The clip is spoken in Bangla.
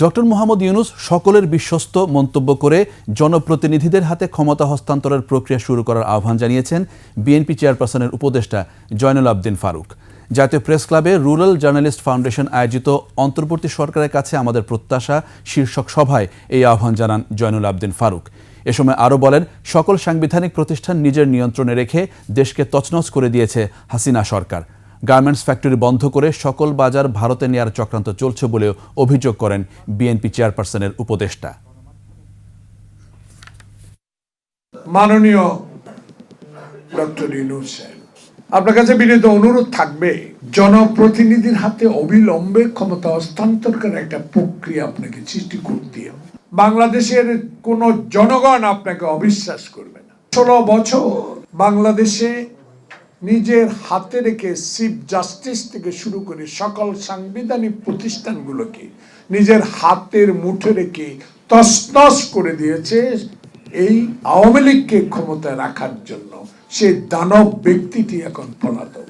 ডক্টর মোহাম্মদ ইউনুস সকলের বিশ্বস্ত মন্তব্য করে জনপ্রতিনিধিদের হাতে ক্ষমতা হস্তান্তরের প্রক্রিয়া শুরু করার আহ্বান জানিয়েছেন বিএনপি চেয়ারপারসনের উপদেষ্টা জয়নুল আবদিন ফারুক। জাতীয় প্রেস ক্লাবে রুরাল জার্নালিস্ট ফাউন্ডেশন আয়োজিত অন্তর্বর্তী সরকারের কাছে আমাদের প্রত্যাশা শীর্ষক সভায় এই আহ্বান জানান জয়নুল আবদিন ফারুক। এ সময় আরও বলেন, সকল সাংবিধানিক প্রতিষ্ঠান নিজের নিয়ন্ত্রণে রেখে দেশকে তছনছ করে দিয়েছে হাসিনা সরকার। গার্মেন্টস ফ্যাক্টরি বন্ধ করে সকল বাজার ভারতে নেয়ার চক্রান্ত চলছে বলেও অভিযোগ করেন বিএনপি চেয়ারপারসনের উপদেষ্টা। মাননীয় আপনার কাছে বিনীত অনুরোধ থাকবে, জনপ্রতিনিধির হাতে অবিলম্বে ক্ষমতা হস্তান্তর করার একটা প্রক্রিয়া আপনাকে সৃষ্টি করতে হবে। বাংলাদেশের কোন জনগণ আপনাকে অবিশ্বাস করবে না। ষোলো বছর বাংলাদেশে নিজের হাতে রেখে চিফ জাস্টিস থেকে শুরু করে সকল সাংবিধানিক প্রতিষ্ঠানগুলোকে নিজের হাতের মুঠে রেখে তসনস করে দিয়েছে এই আওয়ামী লীগকে ক্ষমতায় রাখার জন্য। সে দানব ব্যক্তিটি এখন পলাতক।